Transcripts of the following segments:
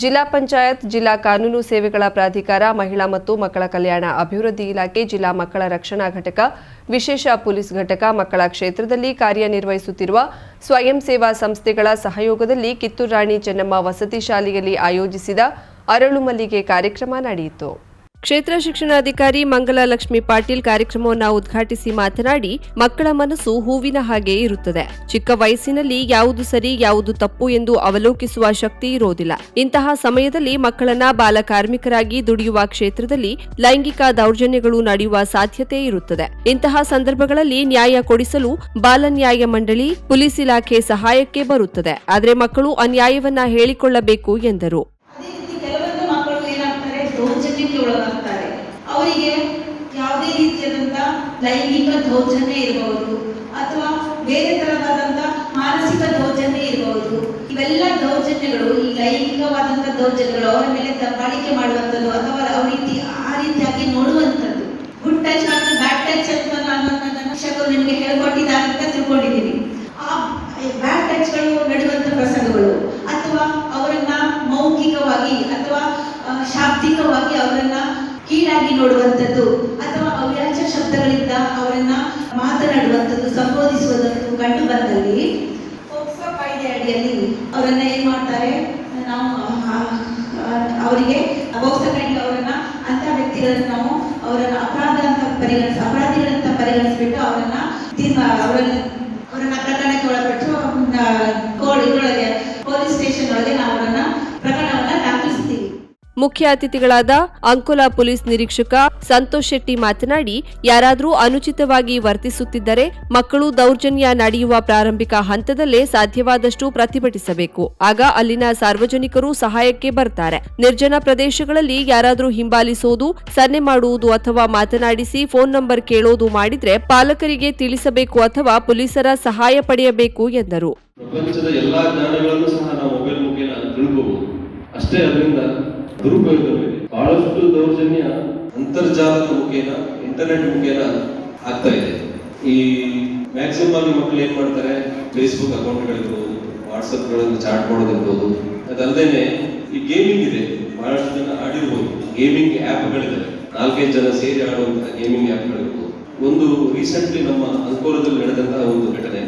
ಜಿಲ್ಲಾ ಪಂಚಾಯತ್, ಜಿಲ್ಲಾ ಕಾನೂನು ಸೇವೆಗಳ ಪ್ರಾಧಿಕಾರ, ಮಹಿಳಾ ಮತ್ತು ಮಕ್ಕಳ ಕಲ್ಯಾಣ ಅಭಿವೃದ್ಧಿ ಇಲಾಖೆ, ಜಿಲ್ಲಾ ಮಕ್ಕಳ ರಕ್ಷಣಾ ಘಟಕ, ವಿಶೇಷ ಪೊಲೀಸ್ ಘಟಕ, ಮಕ್ಕಳ ಕ್ಷೇತ್ರದಲ್ಲಿ ಕಾರ್ಯನಿರ್ವಹಿಸುತ್ತಿರುವ ಸ್ವಯಂ ಸೇವಾ ಸಂಸ್ಥೆಗಳ ಸಹಯೋಗದಲ್ಲಿ ಕಿತ್ತೂರು ರಾಣಿ ಚೆನ್ನಮ್ಮ ವಸತಿ ಶಾಲೆಯಲ್ಲಿ ಆಯೋಜಿಸಿದ ಅರಳು ಮಲ್ಲಿಗೆ ಕಾರ್ಯಕ್ರಮ ನಡೆಯಿತು. ಕ್ಷೇತ್ರ ಶಿಕ್ಷಣಾಧಿಕಾರಿ ಮಂಗಲ ಲಕ್ಷ್ಮಿ ಪಾಟೀಲ್ ಕಾರ್ಯಕ್ರಮವನ್ನು ಉದ್ಘಾಟಿಸಿ ಮಾತನಾಡಿ, ಮಕ್ಕಳ ಮನಸ್ಸು ಹೂವಿನ ಹಾಗೆ ಇರುತ್ತದೆ. ಚಿಕ್ಕ ವಯಸ್ಸಿನಲ್ಲಿ ಯಾವುದು ಸರಿ, ಯಾವುದು ತಪ್ಪು ಎಂದು ಅವಲೋಕಿಸುವ ಶಕ್ತಿ ಇರೋದಿಲ್ಲ. ಇಂತಹ ಸಮಯದಲ್ಲಿ ಮಕ್ಕಳನ್ನ ಬಾಲ ಕಾರ್ಮಿಕರಾಗಿ ದುಡಿಯುವ ಕ್ಷೇತ್ರದಲ್ಲಿ ಲೈಂಗಿಕ ದೌರ್ಜನ್ಯಗಳು ನಡೆಯುವ ಸಾಧ್ಯತೆ ಇರುತ್ತದೆ. ಇಂತಹ ಸಂದರ್ಭಗಳಲ್ಲಿ ನ್ಯಾಯ ಕೊಡಿಸಲು ಬಾಲ ನ್ಯಾಯ ಮಂಡಳಿ, ಪೊಲೀಸ್ ಇಲಾಖೆ ಸಹಾಯಕ್ಕೆ ಬರುತ್ತದೆ. ಆದರೆ ಮಕ್ಕಳು ಅನ್ಯಾಯವನ್ನ ಹೇಳಿಕೊಳ್ಳಬೇಕು ಎಂದರು. ಅವರಿಗೆ ಯಾವುದೇ ರೀತಿಯಾದಂಥ ಲೈಂಗಿಕ ದೌರ್ಜನ್ಯ ಇರಬಹುದು ಅಥವಾ ಬೇರೆ ತರವಾದಂಥ ಮಾನಸಿಕ ದೌರ್ಜನ್ಯ ಇರಬಹುದು. ಇವೆಲ್ಲ ದೌರ್ಜನ್ಯಗಳು, ಈ ಲೈಂಗಿಕವಾದಂಥ ದೌರ್ಜನ್ಯಗಳು ಅವರ ಮೇಲೆ ದಬ್ಬಾಳಿಕೆ ಮಾಡುವಂಥದ್ದು ಅಥವಾ ಅವ್ರ ರೀತಿ ಆ ರೀತಿಯಾಗಿ ನೋಡುವಂಥದ್ದು. ಗುಡ್ ಟಚ್ ಮತ್ತು ಬ್ಯಾಡ್ ಟಚ್ ಅಂತ ನಾನು ನನ್ನ ಶಿಕ್ಷಕರು ನಿಮಗೆ ಹೇಳ್ಕೊಟ್ಟಿದ್ದಾರೆ ಅಂತ ತಿಳ್ಕೊಂಡಿದ್ದೀನಿ. ಆ ಬ್ಯಾಡ್ ಟಚ್ಗಳು ನಡೆಯುವಂಥ ಪ್ರಸಂಗಗಳು ಅಥವಾ ಅವರನ್ನ ಮೌಖಿಕವಾಗಿ ಅಥವಾ ಆ, ಶಾಬ್ದಿಕವಾಗಿ ಅವರನ್ನ ಕೀಳಾಗಿ ನೋಡುವಂಥದ್ದು ಅಥವಾ ಅವ್ಯಾಜ ಶಬ್ದಗಳಿಂದ ಅವರನ್ನ ಮಾತನಾಡುವಂಥದ್ದು ಸಂಬೋಧಿಸುವುದನ್ನು ಕಂಡು ಬಂದಲ್ಲಿ ಕಾಯ್ದೆ ಅಡಿಯಲ್ಲಿ ಅವರನ್ನ ಏನ್ ಮಾಡ್ತಾರೆ? ನಾವು ಅವರಿಗೆ ಕಾಯ್ದೆ ಅವರನ್ನ ಅಂತ ವ್ಯಕ್ತಿಗಳನ್ನ ನಾವು ಅವರನ್ನ ಅಪರಾಧ ಅಂತ ಪರಿಗಣಿಸ, ಅಪರಾಧಿಗಳಂತ ಪರಿಗಣಿಸ್ಬಿಟ್ಟು ಅವರನ್ನ ಅವರನ್ನ ಅವರನ್ನ ಪ್ರಕರಣಕ್ಕೆ ಒಳಪಟ್ಟು ಇದ್ರೊಳಗೆ ಪೊಲೀಸ್ ಸ್ಟೇಷನ್ ಒಳಗೆ ನಾವು ಅವರನ್ನ ಪ್ರಕರಣವನ್ನ ದಾಖಲಿಸ್ತೀವಿ ಮುಖ್ಯ ಅತಿಥಿಗಳಾದ ಅಂಕೋಲಾ ಪೊಲೀಸ್ ನಿರೀಕ್ಷಕ ಸಂತೋಷ್ ಶೆಟ್ಟಿ ಮಾತನಾಡಿ, ಯಾರಾದರೂ ಅನುಚಿತವಾಗಿ ವರ್ತಿಸುತ್ತಿದ್ದರೆ ಮಕ್ಕಳು ದೌರ್ಜನ್ಯ ನಡೆಯುವ ಪ್ರಾರಂಭಿಕ ಹಂತದಲ್ಲೇ ಸಾಧ್ಯವಾದಷ್ಟು ಪ್ರತಿಭಟಿಸಬೇಕು. ಆಗ ಅಲ್ಲಿನ ಸಾರ್ವಜನಿಕರು ಸಹಾಯಕ್ಕೆ ಬರ್ತಾರೆ. ನಿರ್ಜನ ಪ್ರದೇಶಗಳಲ್ಲಿ ಯಾರಾದರೂ ಹಿಂಬಾಲಿಸೋದು, ಸನ್ನೆ ಮಾಡುವುದು ಅಥವಾ ಮಾತನಾಡಿಸಿ ಫೋನ್ ನಂಬರ್ ಕೇಳೋದು ಮಾಡಿದ್ರೆ ಪಾಲಕರಿಗೆ ತಿಳಿಸಬೇಕು ಅಥವಾ ಪೊಲೀಸರ ಸಹಾಯ ಪಡೆಯಬೇಕು ಎಂದರು. ಪ್ರಪಂಚದ ಎಲ್ಲಾ ಜ್ಞಾನಗಳನ್ನು ಸಹ ನಾವು ಮೊಬೈಲ್ ಮುಖೇನ ತಿಳ್ಕೋಬಹುದು ಅಷ್ಟೇ ಅದರಿಂದ ದುರುಪಯೋಗವಿದೆ ಬಹಳಷ್ಟು ದೌರ್ಜನ್ಯ ಅಂತರ್ಜಾಲದ ಮುಖೇನ ಇಂಟರ್ನೆಟ್ ಮುಖೇನ ಆಗ್ತಾ ಇದೆ. ಈ ಮ್ಯಾಕ್ಸಿಮಮ್ ಆಗಿ ಮಕ್ಕಳು ಏನ್ ಮಾಡ್ತಾರೆ? ಫೇಸ್ಬುಕ್ ಅಕೌಂಟ್ಗಳಿರ್ಬೋದು ಗಳನ್ನು ಚಾಟ್ ಮಾಡೋದಿರ್ಬೋದು. ಅದಲ್ಲದೆ ಈ ಗೇಮಿಂಗ್ ಇದೆ, ಬಹಳಷ್ಟು ಜನ ಆಡಿರ್ಬೋದು. ಗೇಮಿಂಗ್ ಆ್ಯಪ್ಗಳಿದ್ದಾವೆ ನಾಲ್ಕೈದು ಜನ ಸೇರಿ ಆಡುವಂತಹ ಗೇಮಿಂಗ್ ಆ್ಯಪ್ಗಳಿರ್ಬೋದು ಒಂದು ರೀಸೆಂಟ್ಲಿ ನಮ್ಮ ಅಂಕೋಲದಲ್ಲಿ ನಡೆದಂತಹ ಒಂದು ಘಟನೆ.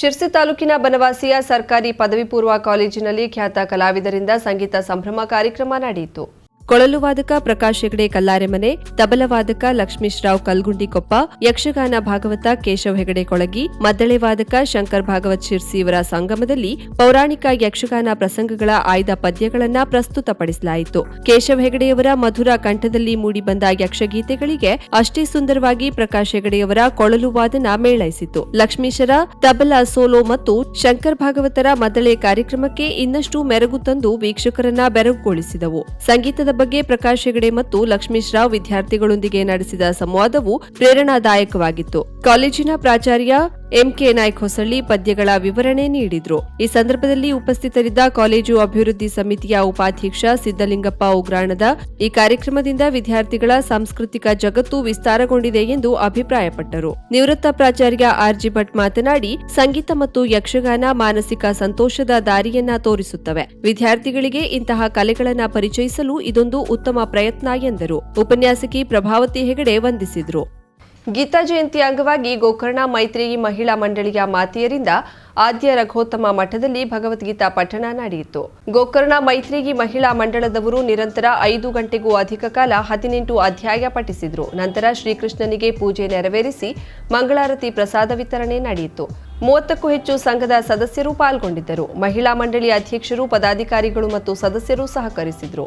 ಶಿರ್ಸಿ ತಾಲೂಕಿನ ಬನವಾಸಿಯ ಸರ್ಕಾರಿ ಪದವಿ ಪೂರ್ವ ಕಾಲೇಜಿನಲ್ಲಿ ಖ್ಯಾತ ಕಲಾವಿದರಿಂದ ಸಂಗೀತ ಸಂಭ್ರಮ ಕಾರ್ಯಕ್ರಮ ನಡೆಯಿತು. ಕೊಳಲು ವಾದಕ ಪ್ರಕಾಶ್ ಹೆಗಡೆ ಕಲ್ಲಾರೆಮನೆ ತಬಲ ವಾದಕ ಲಕ್ಷ್ಮೀಶ್ ರಾವ್ ಕಲ್ಗುಂಡಿಕೊಪ್ಪ ಯಕ್ಷಗಾನ ಭಾಗವತ ಕೇಶವ್ ಹೆಗಡೆ ಕೊಳಗಿ, ಮದ್ದಳೆ ವಾದಕ ಶಂಕರ್ ಭಾಗವತ್ ಶಿರ್ಸಿ ಇವರ ಸಂಗಮದಲ್ಲಿ ಪೌರಾಣಿಕ ಯಕ್ಷಗಾನ ಪ್ರಸಂಗಗಳ ಆಯ್ದ ಪದ್ಯಗಳನ್ನ ಪ್ರಸ್ತುತಪಡಿಸಲಾಯಿತು. ಕೇಶವ್ ಹೆಗಡೆಯವರ ಮಧುರ ಕಂಠದಲ್ಲಿ ಮೂಡಿಬಂದ ಯಕ್ಷಗೀತೆಗಳಿಗೆ ಅಷ್ಟೇ ಸುಂದರವಾಗಿ ಪ್ರಕಾಶ್ ಹೆಗಡೆಯವರ ಕೊಳಲು ವಾದನ ಮೇಳೈಸಿತು. ಲಕ್ಷ್ಮೀಶರ ತಬಲ ಸೋಲೋ ಮತ್ತು ಶಂಕರ್ ಭಾಗವತರ ಮದ್ದಳೆ ಕಾರ್ಯಕ್ರಮಕ್ಕೆ ಇನ್ನಷ್ಟು ಮೆರಗು ತಂದು ವೀಕ್ಷಕರನ್ನ ಬೆರಗುಗೊಳಿಸಿದವು. ಸಂಗೀತದ ಬಗ್ಗೆ ಪ್ರಕಾಶ್ ಹೆಗಡೆ ಮತ್ತು ಲಕ್ಷ್ಮೀಶ್ ರಾವ್ ವಿದ್ಯಾರ್ಥಿಗಳೊಂದಿಗೆ ನಡೆಸಿದ ಸಂವಾದವು ಪ್ರೇರಣಾದಾಯಕವಾಗಿತ್ತು. ಕಾಲೇಜಿನ ಪ್ರಾಚಾರ್ಯ ಎಂಕೆ ನಾಯ್ಕ್ ಹೊಸಳ್ಳಿ ಪದ್ಯಗಳ ವಿವರಣೆ ನೀಡಿದ್ರು. ಈ ಸಂದರ್ಭದಲ್ಲಿ ಉಪಸ್ಥಿತರಿದ್ದ ಕಾಲೇಜು ಅಭಿವೃದ್ಧಿ ಸಮಿತಿಯ ಉಪಾಧ್ಯಕ್ಷ ಸಿದ್ದಲಿಂಗಪ್ಪ ಉಗ್ರಾಣದ ಈ ಕಾರ್ಯಕ್ರಮದಿಂದ ವಿದ್ಯಾರ್ಥಿಗಳ ಸಾಂಸ್ಕೃತಿಕ ಜಗತ್ತು ವಿಸ್ತಾರಗೊಂಡಿದೆ ಎಂದು ಅಭಿಪ್ರಾಯಪಟ್ಟರು. ನಿವೃತ್ತ ಪ್ರಾಚಾರ್ಯ ಆರ್ಜಿ ಭಟ್ ಮಾತನಾಡಿ, ಸಂಗೀತ ಮತ್ತು ಯಕ್ಷಗಾನ ಮಾನಸಿಕ ಸಂತೋಷದ ದಾರಿಯನ್ನ ತೋರಿಸುತ್ತವೆ. ವಿದ್ಯಾರ್ಥಿಗಳಿಗೆ ಇಂತಹ ಕಲೆಗಳನ್ನ ಪರಿಚಯಿಸಲು ಇದೊಂದು ಉತ್ತಮ ಪ್ರಯತ್ನ ಎಂದರು. ಉಪನ್ಯಾಸಕಿ ಪ್ರಭಾವತಿ ಹೆಗಡೆ ವಂದಿಸಿದ್ರು. ಗೀತಾ ಜಯಂತಿ ಅಂಗವಾಗಿ ಗೋಕರ್ಣ ಮೈತ್ರಿ ಮಹಿಳಾ ಮಂಡಳಿಯ ಮಾತೆಯರಿಂದ ಆದ್ಯ ರಘೋತ್ತಮ ಮಠದಲ್ಲಿ ಭಗವದ್ಗೀತಾ ಪಠಣ ನಡೆಯಿತು. ಗೋಕರ್ಣ ಮೈತ್ರಿಗಿ ಮಹಿಳಾ ಮಂಡಳದವರು ನಿರಂತರ ಐದು ಗಂಟೆಗೂ ಅಧಿಕ ಕಾಲ ಹದಿನೆಂಟು ಅಧ್ಯಾಯ ಪಠಿಸಿದರು. ನಂತರ ಶ್ರೀಕೃಷ್ಣನಿಗೆ ಪೂಜೆ ನೆರವೇರಿಸಿ ಮಂಗಳಾರತಿ ಪ್ರಸಾದ ವಿತರಣೆ ನಡೆಯಿತು. ಮೂವತ್ತಕ್ಕೂ ಹೆಚ್ಚು ಸಂಘದ ಸದಸ್ಯರು ಪಾಲ್ಗೊಂಡಿದ್ದರು. ಮಹಿಳಾ ಮಂಡಳಿ ಅಧ್ಯಕ್ಷರು, ಪದಾಧಿಕಾರಿಗಳು ಮತ್ತು ಸದಸ್ಯರು ಸಹಕರಿಸಿದ್ರು.